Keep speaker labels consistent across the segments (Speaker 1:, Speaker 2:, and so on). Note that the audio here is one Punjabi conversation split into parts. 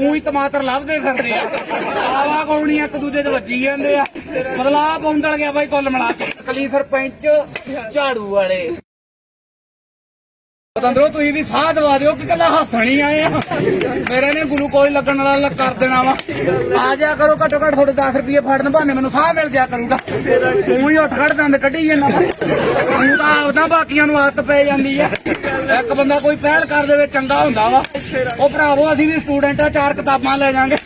Speaker 1: ਉਹੀ ਟਮਾਟਰ ਲੱਭਦੇ ਫਿਰਦੇ ਆ। ਆਵਾ ਕੌਣੀਆਂ ਇੱਕ ਦੂਜੇ 'ਚ ਵੱਜੀ ਜਾਂਦੇ ਆ। ਬਦਲਾਅ ਪਹੁੰਚਣ ਗਿਆ ਬਾਈ ਕੁੱਲ ਮਿਲਾ ਕੇ। ਕਲੀ ਸਰਪੰਚ, ਝਾੜੂ ਵਾਲੇ। ਪਤੰਦਰੋ, ਤੁਸੀਂ ਵੀ ਸਾਹ ਦਵਾ ਦਿਓ, ਕਿ ਕੱਲਾ ਹੱਸਣ ਹੀ ਆਏ ਆ। ਮੇਰੇ ਨੇ ਗਲੂਕੋਜ਼ ਲੱਗਣ ਵਾਲਾ ਕਰ ਦੇਣਾ ਵਾ। ਆ ਜਾ ਕਰੋ ਘੱਟੋ ਘੱਟ ਤੁਹਾਡੇ 10 ਰੁਪਏ ਫੜਨ ਬਹਾਨੇ, ਮੈਨੂੰ ਸਾਹ ਮਿਲ ਜਾ ਕਰੂਗਾ। ਤੂੰ ਹੀ ਉੱਠ ਖੜ ਦੰਦ ਕੱਢੀ ਜਾਂਦਾ ਤੂੰ ਤਾਂ ਆਪਦਾ ਬਾਕੀਆਂ ਨੂੰ ਆਦਤ ਪੈ ਜਾਂਦੀ ਆ। ਇੱਕ ਬੰਦਾ ਕੋਈ ਪਹਿਲ ਕਰ ਦੇਵੇ, ਚੰਗਾ ਹੁੰਦਾ ਵਾ। ਉਹ ਭਰਾਵੋ, ਅਸੀਂ ਵੀ ਸਟੂਡੈਂਟ ਆ, ਚਾਰ ਕਿਤਾਬਾਂ ਲੈ ਜਾਾਂਗੇ।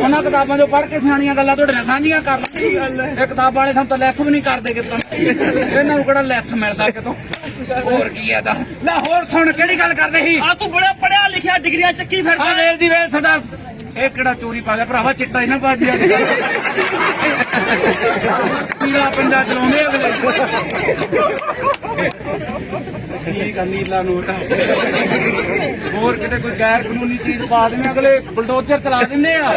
Speaker 1: ਉਹਨਾਂ ਕਿਤਾਬਾਂ ਚੋਂ ਪੜ੍ਹ ਕੇ ਸਿਆਣੀਆਂ ਗੱਲਾਂ ਤੁਹਾਡੇ ਨਾਲ ਸਾਂਝੀਆਂ ਕਰ ਇਹ ਕਿਤਾਬਾਂ ਵਾਲੇ ਸਾਨੂੰ ਤਾਂ ਲੈਸ ਵੀ ਨਹੀਂ ਕਰਦੇ ਕਿਤੋਂ। ਇਹਨਾਂ ਨੂੰ ਕਿਹੜਾ ਲੈਸ ਮਿਲਦਾ ਕਿਤੋਂ? ਹੋਰ ਕੀ ਆ ਦਾ ਲੈ ਹੋਰ ਸੁਣ ਕਿਹੜੀ ਗੱਲ ਕਰਦੇ ਸੀ?
Speaker 2: ਆ ਤੂੰ ਬੜਾ ਪੜਿਆ ਲਿਖਿਆ ਡਿਗਰੀਆਂ ਚੱਕੀ ਫਿਰਦਾ?
Speaker 1: ਆ ਵੇਲ ਜੀ ਵੇਲ ਸਦਾ। ਇਹ ਕਿਹੜਾ ਚੋਰੀ ਪਾ ਗਿਆ? ਭਰਾਵਾ ਚਿੱਟਾ ਇਹਨਾਂ ਬਾਜੀ ਆ ਪੀਲਾ ਪੰਜਾ ਚਲਾਉਂਦੇ ਅਗਲੇ। ਠੀਕ ਆ ਨੀਲਾ ਨੋਟ। ਹੋਰ ਕਿਤੇ ਕੋਈ ਗੈਰ ਕਾਨੂੰਨੀ ਚੀਜ਼ ਪਾ ਦਿੰਦੇ ਅਗਲੇ? ਬਲਡੋਜ਼ਰ ਚਲਾ ਦਿੰਦੇ ਆ।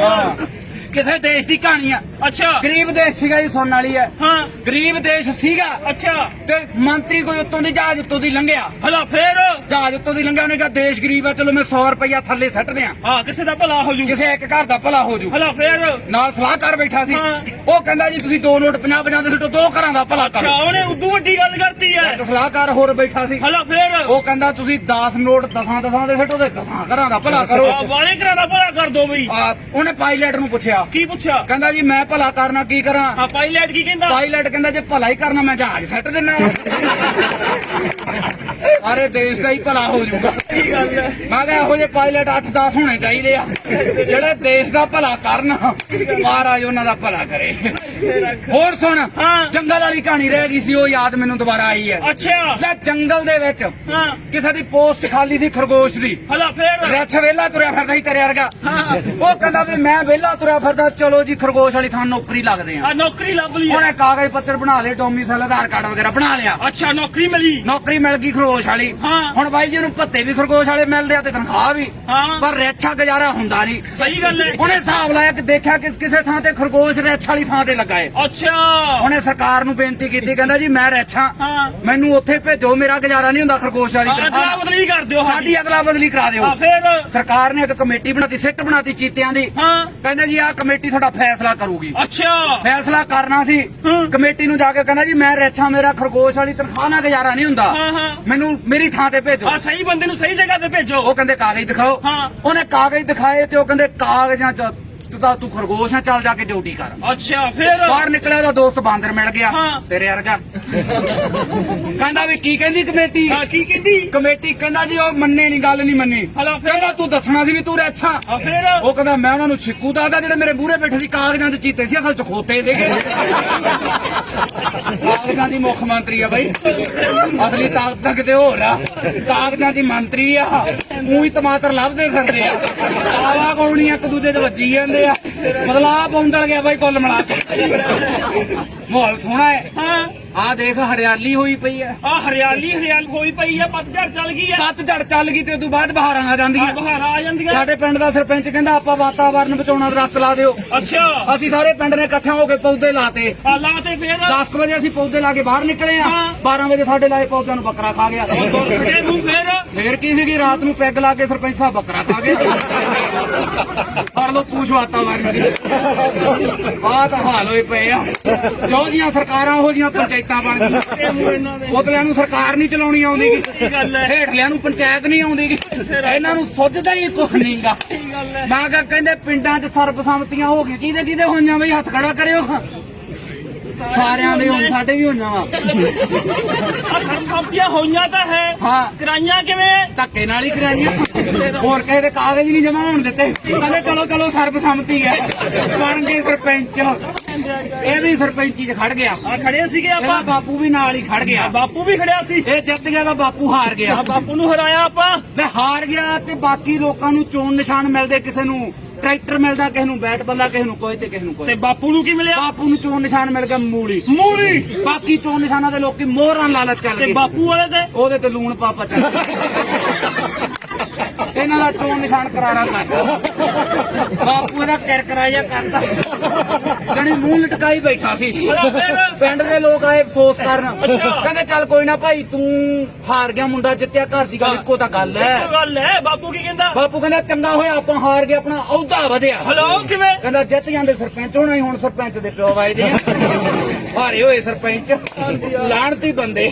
Speaker 1: ਹਾਂ। ਕਿਸੇ ਦੇਸ਼ ਦੀ ਕਹਾਣੀ ਆ।
Speaker 2: ਅੱਛਾ।
Speaker 1: ਗਰੀਬ ਦੇਸ਼ ਸੀਗਾ ਜੀ ਸੁਣਨ ਵਾਲੀ ਹੈ।
Speaker 2: ਹਾਂ।
Speaker 1: ਗਰੀਬ ਦੇਸ਼ ਸੀਗਾ।
Speaker 2: ਅੱਛਾ।
Speaker 1: ਤੇ ਮੰਤਰੀ ਕੋਈ ਉੱਤੋਂ ਦੀ ਜਹਾਜ਼ ਉੱਤੋਂ ਦੀ ਲੰਘਿਆ।
Speaker 2: ਹਲਾ ਫੇਰ?
Speaker 1: ਜਹਾਜ਼ ਉੱਤੋਂ ਦੀ ਲੰਘਿਆ ਉਹਨੇ ਕਿਹਾ ਦੇਸ਼ ਗਰੀਬ ਆ ਚਲੋ ਮੈਂ 100 ਰੁਪਇਆ ਥੱਲੇ ਸੱਟ ਦਿਆਂ।
Speaker 2: ਹਾਂ ਕਿਸੇ ਦਾ ਭਲਾ ਹੋ ਜੂ।
Speaker 1: ਕਿਸੇ ਇੱਕ ਘਰ ਦਾ ਭਲਾ ਹੋ ਜੂ।
Speaker 2: ਹਲਾ ਫੇਰ?
Speaker 1: ਨਾਲ ਸਲਾਹਕਾਰ ਬੈਠਾ ਸੀ।
Speaker 2: ਹਾਂ।
Speaker 1: ਉਹ ਕਹਿੰਦਾ ਜੀ ਤੁਸੀਂ ਦੋ ਨੋਟ 50 50 ਦੇ ਸਿੱਟੋ ਦੋ ਘਰਾਂ ਦਾ ਭਲਾ
Speaker 2: ਅੱਛਾ
Speaker 1: ਕਰੋ।
Speaker 2: ਉਹਨੇ ਉਦੋਂ ਵੱਡੀ ਗੱਲ ਕਰਤੀ ਐ
Speaker 1: ਇੱਕ ਸਲਾਹਕਾਰ ਹੋਰ ਬੈਠਾ ਸੀ।
Speaker 2: ਹਲਾ ਫੇਰ?
Speaker 1: ਉਹ ਕਹਿੰਦਾ ਤੁਸੀਂ 10 ਨੋਟ 10 10 ਦੇ ਸਿੱਟੋ ਤੇ 10 ਘਰਾਂ ਦਾ ਭਲਾ ਕਰੋ।
Speaker 2: ਵਾਲੇ ਘਰਾਂ ਦਾ ਭਲਾ ਕਰ ਦੋ ਬਈ।
Speaker 1: ਆ, ਉਹਨੇ ਪਾਇਲਟ ਨੂੰ ਪੁੱਛਿਆ।
Speaker 2: ਕੀ ਪੁੱਛਿਆ?
Speaker 1: ਕਹਿੰਦਾ ਜੀ ਮੈਂ ਭਲਾ ਕਰਨਾ ਕੀ ਕਰਾਂ?
Speaker 2: ਆ ਪਾਇਲਟ ਕੀ ਕਹਿੰਦਾ?
Speaker 1: ਪਾਇਲਟ ਕਹਿੰਦਾ ਜੇ ਭਲਾ ਹੀ ਕਰਨਾ ਮੈਂ ਜਹਾਜ਼ ਸੱਟ ਦਿੰਨਾ। ਸਾਰੇ ਦੇਸ਼ ਦਾ ਹੀ ਭਲਾ ਹੋ ਜਾਊਗਾ।
Speaker 2: ਕੀ ਗੱਲ ਐ
Speaker 1: ਮੈਂ ਕਿਹਾ ਇਹੋ ਜਿਹੇ ਪਾਇਲਟ 8-10 ਹੋਣੇ ਚਾਹੀਦੇ ਆ। ਜਿਹੜੇ ਦੇਸ਼ ਦਾ ਭਲਾ ਕਰਨ ਮਹਾਰਾਜ ਉਹਨਾਂ ਦਾ ਭਲਾ ਕਰੇ। ਹੋਰ ਸੁਣ
Speaker 2: ਹਾਂ।
Speaker 1: ਜੰਗਲ ਵਾਲੀ ਕਹਾਣੀ ਰਹਿ ਗਈ ਸੀ ਉਹ ਯਾਦ ਮੈਨੂੰ ਦੁਬਾਰਾ ਆਈ ਹੈ।
Speaker 2: ਅੱਛਾ।
Speaker 1: ਲੈ ਜੰਗਲ ਦੇ ਵਿੱਚ
Speaker 2: ਹਾਂ।
Speaker 1: ਕਿਸੇ ਦੀ ਪੋਸਟ ਖਾਲੀ ਸੀ ਖਰਗੋਸ਼ ਦੀ।
Speaker 2: ਹਲਾ ਫੇਰ?
Speaker 1: ਰਿੱਛ ਵੇਲਾ ਤੁਰਿਆ ਫਿਰਦਾ ਸੀ ਤੇਰੇ ਵਰਗਾ।
Speaker 2: ਹਾਂ।
Speaker 1: ਉਹ ਕਹਿੰਦਾ ਵੀ ਮੈਂ ਵੇਲਾ ਤੁਰਿਆ ਫਿਰਦਾ ਚਲੋ ਜੀ ਖਰਗੋਸ਼ ਵਾਲੀ ਥਾਂ ਨੌਕਰੀ ਲੱਗਦੇ ਆ
Speaker 2: ਆ ਨੌਕਰੀ ਲੱਭ ਲਈ।
Speaker 1: ਉਹਨੇ ਕਾਗਜ਼ ਪੱਤਰ ਬਣਾ ਲਏ ਡੋਮੀਸਾਈਲ ਆਧਾਰ ਕਾਰਡ ਵਗੈਰਾ ਬਣਾ ਲਿਆ।
Speaker 2: ਅੱਛਾ ਨੌਕਰੀ ਮਿਲੀ।
Speaker 1: ਨੌਕਰੀ ਮਿਲ ਗਈ ਖਰਗੋਸ਼ ਵਾਲੀ।
Speaker 2: ਹਾਂ।
Speaker 1: ਹੁਣ ਬਾਈ ਜੀ ਨੂੰ ਭੱਤੇ ਵੀ ਖਰਗੋਸ਼ ਵਾਲੇ ਮਿਲਦੇ ਆ ਤੇ ਤਨਖਾਹ ਵੀ।
Speaker 2: ਹਾਂ।
Speaker 1: ਪਰ ਰੇਛਾ ਗੁਜ਼ਾਰਾ ਹੁੰਦਾ ਨਹੀਂ।
Speaker 2: ਸਹੀ ਗੱਲ ਐ
Speaker 1: ਉਹਨੇ ਹਿਸਾਬ ਲਾਇਆ ਕਿ ਦੇਖਿਆ ਕਿ ਕਿਸੇ ਥਾਂ ਤੇ ਖਰਗੋਸ਼ ਰੇਛ ਵਾਲੀ ਥਾਂ ਤੇ ਲੱਗਾ ਏ।
Speaker 2: ਅੱਛਾ।
Speaker 1: ਉਹਨੇ ਸਰਕਾਰ ਨੂੰ ਬੇਨਤੀ ਕੀਤੀ ਕਹਿੰਦਾ ਜੀ ਮੈਂ ਰੇਛਾ।
Speaker 2: ਹਾਂ।
Speaker 1: ਮੈਨੂੰ ਉੱਥੇ ਭੇਜੋ ਮੇਰਾ ਗੁਜ਼ਾਰਾ ਨਹੀਂ ਹੁੰਦਾ ਖਰਗੋਸ਼ ਵਾਲੀ ਤਨਖਾਹ।
Speaker 2: ਬਦਲੀ ਕਰ ਦਿਓ
Speaker 1: ਸਾਡੀ ਅਗਲਾ ਬਦਲੀ ਕਰਾ ਦਿਓ।
Speaker 2: ਆ ਫੇਰ।
Speaker 1: ਸਰਕਾਰ ਨੇ ਇੱਕ ਕਮੇਟੀ ਬਣਾਤੀ ਸਿੱਟ ਬਣਾਤੀ ਚੀਤਿਆਂ ਦੀ।
Speaker 2: ਹਾਂ।
Speaker 1: ਕਹਿੰਦੇ ਜੀ ਆਹ ਕਮੇਟੀ ਤੁਹਾਡਾ ਫੈਸਲਾ ਕਰੂਗੀ।
Speaker 2: ਅੱਛਾ
Speaker 1: ਫੈਸਲਾ ਕਰਨਾ ਸੀ। ਕਮੇਟੀ ਨੂੰ ਜਾ ਕੇ ਕਹਿੰਦਾ ਜੀ ਮੈਂ ਰੇਛਾ ਮੇਰਾ ਖਰਗੋਸ਼ ਵਾਲੀ ਤਨਖਾਹ ਨਾਲ ਗੁਜ਼ਾਰਾ ਨਹੀਂ ਹੁੰਦਾ। ਮੈਨੂੰ ਮੇਰੀ ਥਾਂ ਤੇ ਭੇਜੋ
Speaker 2: ਆ ਸਹੀ ਬੰਦੇ ਨੂੰ ਸਹੀ ਜਗ੍ਹਾ ਤੇ ਭੇਜੋ
Speaker 1: ਉਹ ਕਹਿੰਦੇ ਕਾਗਜ਼ ਦਿਖਾਓ
Speaker 2: ਹਾਂ।
Speaker 1: ਉਹਨੇ ਕਾਗਜ਼ ਦਿਖਾਏ ਤੇ ਉਹ ਕਹਿੰਦੇ ਕਾਗਜ਼ਾਂ ਚ ਤੂੰ ਤਾਂ ਖਰਗੋਸ਼ ਆ ਚੱਲ ਜਾ ਕੇ ਡਿਊਟੀ ਕਰ।
Speaker 2: ਅੱਛਾ ਫੇਰ?
Speaker 1: ਬਾਹਰ ਨਿਕਲਿਆ ਉਹਦਾ ਦੋਸਤ ਬਾਂਦਰ ਮਿਲ ਗਿਆ।
Speaker 2: ਹਾਂ।
Speaker 1: ਤੇਰੇ ਵਰਗਾ। ਕਹਿੰਦਾ ਵੀ ਕੀ ਕਹਿੰਦੀ ਕਮੇਟੀ?
Speaker 2: ਆ ਕੀ ਕਹਿੰਦੀ?
Speaker 1: ਕਮੇਟੀ ਕਹਿੰਦਾ ਜੀ ਉਹ ਮੰਨੇ ਨਹੀਂ ਗੱਲ ਨਹੀਂ ਮੰਨੀ।
Speaker 2: ਹਲਾ ਫੇਰ?
Speaker 1: ਕਹਿੰਦਾ ਤੂੰ ਦੱਸਣਾ ਸੀ ਵੀ ਤੂੰ ਅੱਛਾ
Speaker 2: ਆ ਫੇਰ?
Speaker 1: ਉਹ ਕਹਿੰਦਾ ਮੈਂ ਉਹਨਾਂ ਨੂੰ ਛਿੱਕੂ ਦੱਸਦਾ ਜਿਹੜੇ ਮੇਰੇ ਮੂਹਰੇ ਬੈਠੇ ਸੀ ਕਾਗਜ਼ਾਂ 'ਚ ਚੀਤੇ ਸੀ ਅਸਲ 'ਚ ਖੋਤੇ ਸੀਗੇ। ਕਾਗਜ਼ਾਂ ਦੀ ਮੁੱਖ ਮੰਤਰੀ ਆ ਬਈ। ਅਸਲੀ ਤਾਕਤ ਤਾਂ ਕਿਤੇ ਹੋਰ ਆ। ਕਾਗਜ਼ਾਂ ਦੀ ਮੰਤਰੀ ਆ। ਉਹੀ ਟਮਾਟਰ ਲੱਭਦੇ ਫਿਰਦੇ ਆ। ਆਵਾ ਕੌਣੀਆਂ ਇੱਕ ਦੂਜੇ 'ਚ ਵੱਜੀ ਜਾਂਦੇ ਆ। ਬਦਲਾਅ ਪਹੁੰਚਣ ਗਿਆ ਬਈ ਕੁੱਲ ਮਿਲਾ ਕੇ। ਮਾਹੌਲ ਸੋਹਣਾ ਹੈ।
Speaker 2: ਹਾਂ।
Speaker 1: ਆ ਦੇਖ ਹਰਿਆਲੀ ਹੋਈ ਪਈ ਹੈ।
Speaker 2: ਆ ਹਰਿਆਲੀ ਹਰਿਆਲ ਹੋਈ ਪਈ ਆ ਪੱਤਝੜ ਚੱਲ ਗਈ ਆ
Speaker 1: ਪੱਤ ਝੜ ਚੱਲ ਗਈ ਤੇ ਉਦੋਂ ਬਾਅਦ ਬਹਾਰਾਂ ਆ ਜਾਂਦੀਆਂ।
Speaker 2: ਆ ਬਹਾਰਾਂ ਆ ਜਾਂਦੀਆਂ।
Speaker 1: ਸਾਡੇ ਪਿੰਡ ਦਾ ਸਰਪੰਚ ਕਹਿੰਦਾ ਆਪਾਂ ਵਾਤਾਵਰਨ ਬਚਾਉਣਾ ਦਰਖਤ ਲਾ ਦਿਓ।
Speaker 2: ਅੱਛਾ।
Speaker 1: ਅਸੀਂ ਸਾਰੇ ਪਿੰਡ ਨੇ ਇਕੱਠੇ ਹੋ ਕੇ ਪੌਦੇ ਲਾਤੇ।
Speaker 2: ਆ ਲਾ ਤੇ ਫੇਰ।
Speaker 1: 10 ਵਜੇ ਅਸੀਂ ਪੌਦੇ ਲਾ ਕੇ ਬਾਹਰ ਨਿਕਲੇ ਆ
Speaker 2: ਹਾਂ।
Speaker 1: 12 ਵਜੇ ਸਾਡੇ ਲਾਏ ਪੌਦਿਆਂ ਨੂੰ ਬੱਕਰਾ ਖਾ ਗਿਆ।
Speaker 2: ਫੇਰ।
Speaker 1: ਫੇਰ ਕੀ ਸੀਗੀ? ਰਾਤ ਨੂੰ ਪੈਗ ਲਾ ਕੇ ਸਰਪੰਚ ਸਾਹਿਬ ਬੱਕਰਾ ਖਾ ਫੜ ਲੋ ਪੂਛ ਵਾਤਾਵਰਨ ਦੀ ਆਹ ਤਾਂ ਹਾਲ ਹੋਏ ਪਏ ਆ। ਜੋ ਜੀਆਂ ਸਰਕਾਰਾਂ ਉਹ ਜੀਆਂ ਪੰਚਾਇਤਾਂ ਬਣ ਗਈਆਂ। ਉਤਲਿਆਂ ਨੂੰ ਸਰਕਾਰ ਨਹੀਂ ਚਲਾਉਣੀ ਆਉਂਦੀ
Speaker 2: ਕੀ ਗੱਲ ਹੈ?
Speaker 1: ਹੇਠਲਿਆਂ ਨੂੰ ਪੰਚਾਇਤ ਨਹੀਂ ਆਉਂਦੀ ਗੀ। ਇਹਨਾਂ ਨੂੰ ਸੁੱਝਦਾ ਹੀ ਕੁਝ ਨਹੀਂਗਾ ਮੈਂ ਕਿਹਾ ਕਹਿੰਦੇ ਪਿੰਡਾਂ 'ਚ ਸਰਬਸੰਮਤੀਆਂ ਹੋ ਗਈਆਂ। ਕਿਹਦੇ ਕਿਹਦੇ ਹੋਈਆਂ ਬਈ? ਹੱਥ ਖੜਾ ਕਰਿਓ। ਸਾਰਿਆਂ ਦੇ ਹੁਣ ਸਾਡੇ ਵੀ ਹੋਈਆਂ ਵਾ।
Speaker 2: ਆ ਸਰਬਸੰਮਤੀਆਂ ਹੋਈਆਂ ਤਾਂ ਹੈ।
Speaker 1: ਹਾਂ।
Speaker 2: ਕਰਾਈਆਂ ਕਿਵੇਂ?
Speaker 1: ਧੱਕੇ ਨਾਲ ਹੀ ਕਰਾਈਆਂ। ਹੋਰ ਕਿਸੇ ਦੇ ਕਾਗਜ਼ ਨਹੀਂ ਜਮਾ ਹੋਣ ਦਿੱਤੇ। ਕਹਿੰਦੇ ਚਲੋ ਚਲੋ ਸਰਬਸੰਮਤੀ ਹੈ। ਬਣ ਗਏ ਸਰਪੰਚ। ਇਹ ਵੀ ਸਰਪੰਚੀ 'ਚ ਖੜ ਗਿਆ।
Speaker 2: ਆ ਖੜੇ ਸੀਗੇ
Speaker 1: ਇਹਦਾ
Speaker 2: ਆਪਾਂ।
Speaker 1: ਬਾਪੂ ਵੀ ਨਾਲ ਹੀ ਖੜ ਗਿਆ।
Speaker 2: ਬਾਪੂ ਵੀ ਖੜਿਆ ਸੀ।
Speaker 1: ਇਹ ਜਿੱਤ ਗਿਆ ਤਾਂ ਬਾਪੂ ਹਾਰ ਗਿਆ।
Speaker 2: ਬਾਪੂ ਨੂੰ ਹਰਾਇਆ ਆਪਾਂ।
Speaker 1: ਮੈਂ ਹਾਰ ਗਿਆ ਤੇ ਬਾਕੀ ਲੋਕਾਂ ਨੂੰ ਚੋਣ ਨਿਸ਼ਾਨ ਮਿਲਦੇ ਕਿਸੇ ਨੂੰ ਟਰੈਕਟਰ ਮਿਲਦਾ ਕਿਸੇ ਨੂੰ ਬੈਟ ਬੱਲਾ ਕਿਸੇ ਨੂੰ ਕੋਈ ਤੇ ਕਿਸੇ ਨੂੰ
Speaker 2: ਤੇ
Speaker 1: ਕੋਈ
Speaker 2: ਬਾਪੂ ਨੂੰ ਕੀ ਮਿਲਿਆ?
Speaker 1: ਬਾਪੂ ਨੂੰ ਚੋਣ ਨਿਸ਼ਾਨ ਮਿਲ ਗਿਆ ਮੂਲੀ।
Speaker 2: ਮੂਲੀ?
Speaker 1: ਬਾਕੀ ਚੋਣ ਨਿਸ਼ਾਨਾਂ ਦੇ ਲੋਕੀ ਮੋਹਰਾਂ ਲਾਲਚ ਚੱਲ
Speaker 2: ਤੇ
Speaker 1: ਗਏ।
Speaker 2: ਬਾਪੂ ਵਾਲੇ ਤੇ?
Speaker 1: ਉਹਦੇ ਤੇ ਲੂਣ ਪਾਪਾ ਚੱਲ ਗਿਆ ਇਹਨਾਂ ਦਾ ਚੋਣ ਨਿਸ਼ਾਨ ਕਰਾਰਾ ਕਰਤਾ ਬਾਪੂ ਦਾ ਕਿਰਕਰਾ ਜਿਹਾ ਕਰਤਾ ਜਣੀ ਮੂੰਹ ਲਟਕਾਈ ਬੈਠਾ ਸੀ। ਪਿੰਡ ਦੇ ਲੋਕ ਆਏ ਅਫਸੋਸ ਕਰਨ। ਕਹਿੰਦੇ ਚੱਲ ਕੋਈ ਨਾ ਭਾਈ ਤੂੰ ਹਾਰ ਗਿਆ ਮੁੰਡਾ ਜਿੱਤਿਆ ਘਰ ਦੀ ਗੱਲ ਇੱਕੋ ਤਾਂ ਗੱਲ ਹੈ।
Speaker 2: ਇੱਕ ਗੱਲ ਹੈ। ਬਾਪੂ ਕੀ ਕਹਿੰਦਾ?
Speaker 1: ਬਾਪੂ ਕਹਿੰਦਾ ਚੰਗਾ ਹੋਇਆ ਆਪਾਂ ਹਾਰ ਗਏ ਆਪਣਾ ਅਹੁਦਾ ਵਧਿਆ।
Speaker 2: ਹਲੋ ਕਿਵੇਂ?
Speaker 1: ਕਹਿੰਦਾ ਜਿੱਤ ਜਾਂਦੇ ਸਰਪੰਚ ਹੋਣਾ ਹੀ ਹੁਣ ਸਰਪੰਚ ਦੇ ਪਿਓ ਵਾਜਦੇ ਆ ਹਾਰੇ ਹੋਏ ਸਰਪੰਚ। ਲਾਣਤੀ ਬੰਦੇ।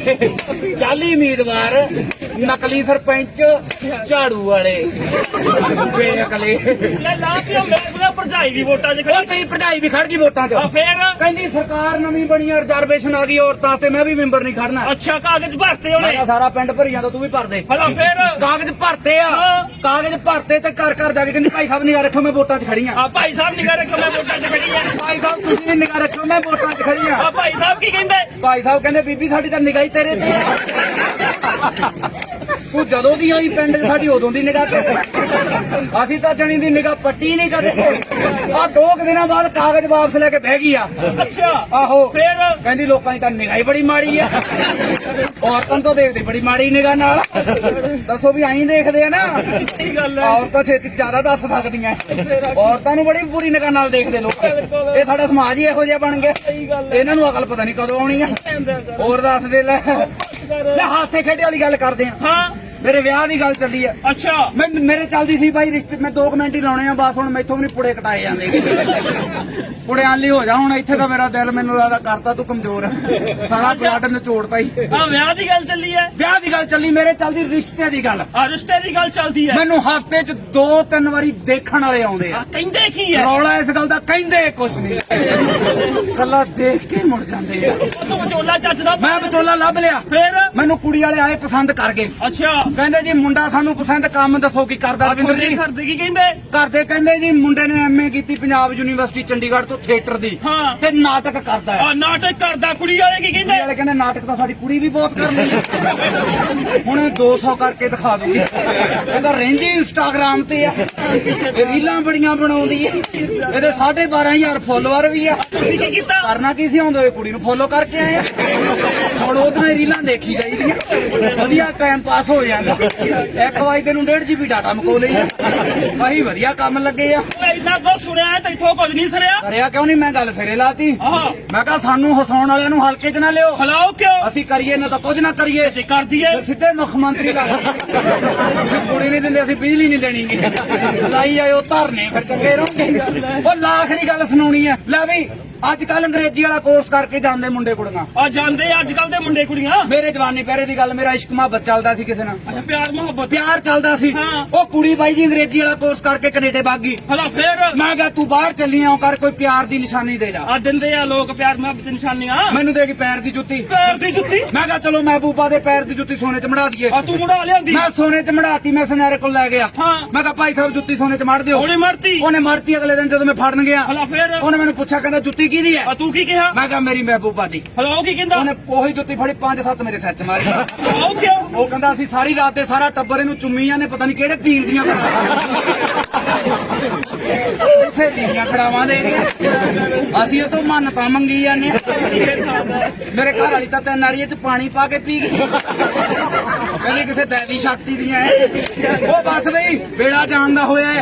Speaker 1: ਚਾਲੀ ਉਮੀਦਵਾਰ। ਨਕਲੀ ਸਰਪੰਚ ਝਾੜੂ ਵਾਲੇ। ਬੇਅਕਲੇ
Speaker 2: ਲੈ ਲਾ ਪਿਓ ਮੈਂ ਸੁਣਿਆ ਭਰਜਾਈ ਵੀ ਵੋਟਾਂ 'ਚ
Speaker 1: ਉਹ
Speaker 2: ਖੜੀ
Speaker 1: ਤੇਰੀ ਭਰਜਾਈ ਵੀ ਖੜ ਗਈ ਵੋਟਾਂ 'ਚ।
Speaker 2: ਆ ਫੇਰ?
Speaker 1: ਕਹਿੰਦੀ ਸਰਕਾਰ ਨਵੀਂ ਬਣੀ ਆ ਰਿਜ਼ਰਵੇਸ਼ਨ ਆ ਗਈ ਔਰਤਾਂ ਤੇ ਮੈਂ ਵੀ ਮੈਂਬਰ ਨਹੀਂ ਖੜਨਾ।
Speaker 2: ਅੱਛਾ ਕਾਗਜ਼ ਭਰਤੇ
Speaker 1: ਮੈਂ
Speaker 2: ਉਹਨੇ
Speaker 1: ਕਿਹਾ ਸਾਰਾ ਪਿੰਡ ਭਰੀ ਜਾਂਦਾ ਤੂੰ ਵੀ ਭਰ ਦੇ
Speaker 2: ਹਲੋ ਫੇਰ?
Speaker 1: ਕਾਗਜ਼ ਭਰਤੇ ਆ।
Speaker 2: ਹਾਂ।
Speaker 1: ਕਾਗਜ਼ ਭਰਤੇ ਤੇ ਘਰ ਘਰ ਜਾ ਕੇ ਕਹਿੰਦੀ ਭਾਈ ਸਾਹਿਬ ਨਿਗਾਹ ਰੱਖੋ ਮੈਂ ਵੋਟਾਂ 'ਚ ਖੜੀ ਆ
Speaker 2: ਆ ਭਾਈ ਸਾਹਿਬ ਨਿਗਾਹ ਰੱਖੋ ਮੈਂ ਵੋਟਾਂ 'ਚ ਖੜੀ ਆ
Speaker 1: ਭਾਈ ਸਾਹਿਬ ਤੁਸੀਂ ਵੀ ਨਿਗਾਹ ਰੱਖੋ ਮੈਂ ਵੋਟਾਂ 'ਚ ਖੜੀ ਆ
Speaker 2: ਆ ਭਾਈ ਸਾਹਿਬ ਕੀ ਕਹਿੰਦੇ?
Speaker 1: ਭਾਈ ਸਾਹਿਬ ਕਹਿੰਦੇ ਬੀਬੀ ਸਾਡੀ ਤਾਂ ਨਿਗਾਹ ਤੇਰੇ ਤੇ ਤੂੰ ਜਦੋਂ ਦੀ ਆਈ ਪਿੰਡ 'ਚ ਸਾਡੀ ਉਦੋਂ ਦੀ ਨਿਗਾਹ ਤੇ ਅਸੀਂ ਤਾਂ ਜਣੀ ਦੀ ਨਿਗਾਹ ਪੱਟੀ ਨਹੀਂ ਕਦੇ। ਆ ਦੋ ਕੁ ਦਿਨਾਂ ਬਾਅਦ ਕਾਗਜ਼ ਵਾਪਸ ਲੈ ਕੇ ਬਹਿ ਗਈ ਆ।
Speaker 2: ਅੱਛਾ
Speaker 1: ਆਹੋ।
Speaker 2: ਫੇਰ?
Speaker 1: ਕਹਿੰਦੀ ਲੋਕਾਂ ਦੀ ਤਾਂ ਨਿਗਾਹ ਹੀ ਬੜੀ ਮਾੜੀ ਆ। ਔਰਤਾਂ ਤੋਂ ਦੇਖਦੇ ਬੜੀ ਮਾੜੀ ਨਿਗਾਹ ਨਾਲ। ਦੱਸੋ ਵੀ ਆਈ ਦੇਖਦੇ ਆ ਨਾ।
Speaker 2: ਕੀ ਗੱਲ ਹੈ।
Speaker 1: ਔਰਤਾਂ ਛੇਤੀ ਜ਼ਿਆਦਾ ਦੱਸ ਸਕਦੀਆਂ। ਔਰਤਾਂ ਨੂੰ ਬੜੀ ਬੁਰੀ ਨਿਗਾਹ ਨਾਲ ਦੇਖਦੇ ਲੋਕ। ਇਹ ਸਾਡਾ ਸਮਾਜ ਹੀ ਇਹੋ ਜਿਹਾ ਬਣ ਗਿਆ। ਇਹਨਾਂ ਨੂੰ ਅਕਲ ਪਤਾ ਨਹੀਂ ਕਦੋਂ ਆਉਣੀ ਆ। ਹੋਰ ਦੱਸ ਦੇ ਲੈ। ਲੈ ਹਾਸੇ ਖੇਡੇ ਵਾਲੀ ਗੱਲ ਕਰਦੇ ਆ।
Speaker 2: ਹਾਂ।
Speaker 1: ਮੇਰੇ ਵਿਆਹ ਦੀ ਗੱਲ ਚੱਲੀ ਆ।
Speaker 2: ਅੱਛਾ।
Speaker 1: ਮੈਂ ਮੇਰੇ ਚੱਲਦੀ ਸੀ ਭਾਈ ਰਿਸ਼ਤੇ ਮੈਂ 2 ਮਿੰਟ ਹੀ ਲਾਉਣੇ ਆ ਬਸ ਹੁਣ ਮੈਥੋਂ ਵੀ ਨਹੀਂ ਪੁੜੇ ਕਟਾਏ ਜਾਂਦੇ। ਪੁੜਿਆਂ ਲਈ ਹੋ ਜਾ ਹੁਣ ਇੱਥੇ ਤਾਂ ਮੇਰਾ ਦਿਲ ਮੈਨੂੰ ਲੱਗਦਾ ਕਰਤਾ ਤੂੰ ਕਮਜ਼ੋਰ। ਆ। ਸਾਰਾ ਬਲੱਡ ਨਿਚੋੜਤਾ ਹੀ
Speaker 2: ਆ ਵਿਆਹ ਦੀ ਗੱਲ ਚੱਲੀ ਹੈ
Speaker 1: ਵਿਆਹ ਦੀ ਗੱਲ ਚੱਲੀ ਮੇਰੇ ਚੱਲਦੀ ਰਿਸ਼ਤੇ ਦੀ ਗੱਲ।
Speaker 2: ਆ ਰਿਸ਼ਤੇ ਦੀ ਗੱਲ ਚੱਲਦੀ ਹੈ
Speaker 1: ਮੈਨੂੰ ਹਫ਼ਤੇ 'ਚ ਦੋ ਤਿੰਨ ਵਾਰੀ ਦੇਖਣ ਵਾਲੇ ਆਉਂਦੇ ਆ।
Speaker 2: ਆ ਕਹਿੰਦੇ ਕੀ ਹੈ
Speaker 1: ਰੌਲਾ ਇਸ ਗੱਲ ਦਾ ਕਹਿੰਦੇ ਕੁਛ ਨਹੀਂ ਕੱਲਾ ਦੇਖ ਕੇ ਮੁੜ ਜਾਂਦੇ ਆ।
Speaker 2: ਤੂੰ ਵਿਚੋਲਾ ਚੱਜ ਦਾ
Speaker 1: ਮੈਂ ਵਿਚੋਲਾ ਲੱਭ ਲਿਆ।
Speaker 2: ਫੇਰ?
Speaker 1: ਮੈਨੂੰ ਕੁੜੀ ਵਾਲੇ ਆਏ ਪਸੰਦ ਕਰ ਗਏ
Speaker 2: ਅੱਛਾ।
Speaker 1: ਕਹਿੰਦੇ ਜੀ ਮੁੰਡਾ ਸਾਨੂੰ ਪਸੰਦ ਕੰਮ ਦੱਸੋ ਕੀ ਕਰਦਾ ਰਵਿੰਦਰ ਜੀ
Speaker 2: ਘਰ ਦੇ ਕੀ ਕਹਿੰਦੇ?
Speaker 1: ਘਰ ਦੇ ਕਹਿੰਦੇ ਜੀ ਮੁੰਡੇ ਨੇ ਐਮਏ ਕੀਤੀ ਪੰਜਾਬ ਯੂਨੀਵਰਸਿਟੀ ਚੰਡੀਗੜ੍ਹ ਤੋਂ ਥੀਏਟਰ ਦੀ
Speaker 2: ਹਾਂ।
Speaker 1: ਤੇ ਨਾਟਕ ਕਰਦਾ ਹੈ।
Speaker 2: ਆ ਨਾਟਕ ਕਰਦਾ ਕੁੜੀ ਵਾਲੇ ਕੀ
Speaker 1: ਕੁੜੀ
Speaker 2: ਕਹਿੰਦੇ
Speaker 1: ਵਾਲੇ ਕਹਿੰਦੇ ਨਾਟਕ ਤਾਂ ਸਾਡੀ ਕੁੜੀ ਵੀ ਬਹੁਤ ਕਰ ਲੈਂਦੀ ਹੁਣ ਇਹ 200 ਕਰਕੇ ਦਿਖਾ ਦੂਗੀ ਕਹਿੰਦਾ ਰਹਿੰਦੀ ਇੰਸਟਾਗ੍ਰਾਮ ਤੇ ਆ। ਇਹ ਰੀਲਾਂ ਬੜੀਆਂ ਬਣਾਉਂਦੀ ਹੈ ਇਹਦੇ 12500 ਫੋਲੋਅਰ ਵੀ ਆ।
Speaker 2: ਤੁਸੀਂ ਕੀ ਕੀਤਾ?
Speaker 1: ਕਰਨਾ ਕੀ ਸੀ ਆਉਂਦੇ ਹੋਏ ਕੁੜੀ ਨੂੰ ਫੋਲੋ ਕਰਕੇ ਆਏ ਆ। ਹੁਣ ਉਹਦੀਆਂ ਰੀਲਾਂ ਦੇਖੀ ਜਾਈਦੀਆਂ। ਵਧੀਆ ਟਾਈਮ ਪਾਸ ਹੋ ਜਾਂਦਾ ਇੱਕ ਵਾਰੀ ਤੈਨੂੰ 1.5 ਜੀਬੀ ਡਾਟਾ ਮਕੋ ਲਈ ਆ। ਅਸੀਂ ਵਧੀਆ ਕੰਮ ਲੱਗੇ ਆ।
Speaker 2: ਇੰਨਾ ਕੁਝ ਸੁਣਿਆ ਤੇ ਇੱਥੋਂ ਕੁਝ ਨਹੀਂ ਸਰਿਆ
Speaker 1: ਕਰਿਆ ਕਿਉਂ ਨਹੀਂ ਮੈਂ ਗੱਲ ਸਿਰੇ ਲਾਤੀ?
Speaker 2: ਆਹ।
Speaker 1: ਮੈਂ ਕਿਹਾ ਸਾਨੂੰ ਹਸਾਉਣ ਵਾਲਿਆਂ ਨੂੰ ਹਲਕੇ 'ਚ ਨਾ ਲਿਓ।
Speaker 2: ਹਲਾਓ ਕਿਉਂ?
Speaker 1: ਅਸੀਂ ਕਰੀਏ ਨਾ ਤਾਂ ਕੁਝ ਨਾ ਕਰੀਏ।
Speaker 2: ਜੇ ਕਰ ਦਈਏ
Speaker 1: ਸਿੱਧੇ ਮੁੱਖ ਮੰਤਰੀ ਦਾ। ਜੇ ਕੁੜੀ ਨਹੀਂ ਦਿੰਦੇ ਅਸੀਂ ਬਿਜਲੀ ਨਹੀਂ ਦੇਣੀ। ਲਾਈ ਆਇਓ ਧਰਨੇ ਫਿਰ ਚੰਗੇ ਰਹੋਗੇ। ਉਹ ਲਾਖਰੀ ਗੱਲ ਸੁਣਾਉਣੀ ਹੈ। ਲੈ ਵੀ ਅੱਜ ਕੱਲ ਅੰਗਰੇਜ਼ੀ ਵਾਲਾ ਕੋਰਸ ਕਰਕੇ ਜਾਂਦੇ ਮੁੰਡੇ ਕੁੜੀਆਂ।
Speaker 2: ਆ ਜਾਂਦੇ ਅੱਜ ਕੱਲ ਦੇ ਮੁੰਡੇ ਕੁੜੀਆਂ?
Speaker 1: ਮੇਰੇ ਜਵਾਨੀ ਪਹਿਰੇ ਦੀ ਗੱਲ ਮੇਰਾ ਇਸ਼ਕ ਮੁਹੱਬਤ ਚੱਲਦਾ ਸੀ ਕਿਸੇ ਨਾਲ।
Speaker 2: ਅੱਛਾ ਪਿਆਰ ਮੁਹੱਬਤ।
Speaker 1: ਪਿਆਰ ਚੱਲਦਾ ਸੀ।
Speaker 2: ਹਾਂ।
Speaker 1: ਉਹ ਕੁੜੀ ਬਾਈ ਜੀ ਅੰਗਰੇਜ਼ੀ ਵਾਲਾ ਕੋਰਸ ਕਰਕੇ ਕੈਨੇਡਾ ਭੱਗ ਗਈ।
Speaker 2: ਹਲਾ ਫੇਰ?
Speaker 1: ਮੈਂ ਕਿਹਾ ਤੂੰ ਬਾਹਰ ਚੱਲੀ ਆਉਂ ਕਰ ਕੋਈ ਪਿਆਰ ਦੀ ਨਿਸ਼ਾਨੀ ਦੇ ਜਾ।
Speaker 2: ਆ ਦਿੰਦੇ ਆ ਲੋਕ ਪਿਆਰ ਮੁਹੱਬਤ ਦੀ ਨਿਸ਼ਾਨੀਆਂ।
Speaker 1: ਮੈਨੂੰ ਦੇ ਕੇ ਪੈਰ ਦੀ ਜੁੱਤੀ।
Speaker 2: ਪੈਰ ਦੀ ਜੁੱਤੀ?
Speaker 1: ਮੈਂ ਕਿਹਾ ਚਲੋ ਮਹਿਬੂਬਾ ਦੇ ਪੈਰ ਦੀ ਜੁੱਤੀ ਸੋਨੇ 'ਚ ਮੜਾ ਦਈਏ।
Speaker 2: ਆ ਤੂੰ ਮੁੰਡਾ ਲਿਆਂਦੀ।
Speaker 1: ਮੈਂ ਸੋਨੇ 'ਚ ਮੜਾਤੀ ਮੈਂ ਸੁਨਹਿਰੇ ਕੋਲ ਲੈ ਗਿਆ।
Speaker 2: ਹਾਂ।
Speaker 1: ਮੈਂ ਕਿਹਾ ਭਾਈ ਸਾਹਿਬ ਜੁੱਤੀ ਸੋਨੇ 'ਚ ਮੜ ਦਿਓ।
Speaker 2: ਉਹਨੇ ਮਰਤੀ
Speaker 1: ਉਹਨੇ ਮੜਤੀ ਅਗਲੇ ਦਿਨ ਜਦੋਂ ਮੈਂ ਫੜਨ ਗਿਆ।
Speaker 2: ਹਲਾ ਫੇਰ?
Speaker 1: ਉਹਨੇ ਮੈਨੂੰ ਪੁੱਛਿਆ ਕਹਿੰਦਾ ਜੁੱਤੀ ਕਿਹਦੀ ਹੈ?
Speaker 2: ਆ ਤੂੰ ਕੀ ਕਿਹਾ?
Speaker 1: ਮੈਂ ਕਿਹਾ ਮੇਰੀ ਮਹਿਬੂਬਾ ਦੀ
Speaker 2: ਹਲਾ ਉਹ ਕੀ ਕਹਿੰਦਾ?
Speaker 1: ਉਹਨੇ ਉਹੀ ਜੁੱਤੀ ਫੜੀ ਪੰਜ ਸੱਤ ਮੇਰੇ ਸਿਰ 'ਚ ਮਾਰੀ।
Speaker 2: ਉਹ ਕਿਉਂ?
Speaker 1: ਉਹ ਕਹਿੰਦਾ ਅਸੀਂ ਸਾਰੀ ਰਾਤ ਦੇ ਸਾਰਾ ਟੱਬਰ ਇਹਨੂੰ ਚੁੰਮੀਆਂ ਨੇ ਪਤਾ ਨਹੀਂ ਕਿਹੜੇ ਪੀਣ ਦੀਆਂ ਉਸੇ ਦੀਆਂ ਖੜਾਵਾਂ ਦੇ ਅਸੀਂ ਇਹ ਤੋਂ ਮੰਨਤਾ ਮੰਗੀ ਜਾਂਦੇ। ਮੇਰੇ ਘਰ ਵਾਲੀ ਤਾਂ ਤਿੰਨ ਨਾਰੀਏ ਚ ਪਾਣੀ ਪਾ ਕੇ ਪੀ ਗਈ। ਕਹਿੰਦੀ ਕਿਸੇ ਦੇਵੀ ਸ਼ਕਤੀ ਦੀਆਂ ਐ। ਉਹ ਬਸ ਬਈ ਬੇੜਾ ਜਾਣ ਦਾ ਹੋਇਆ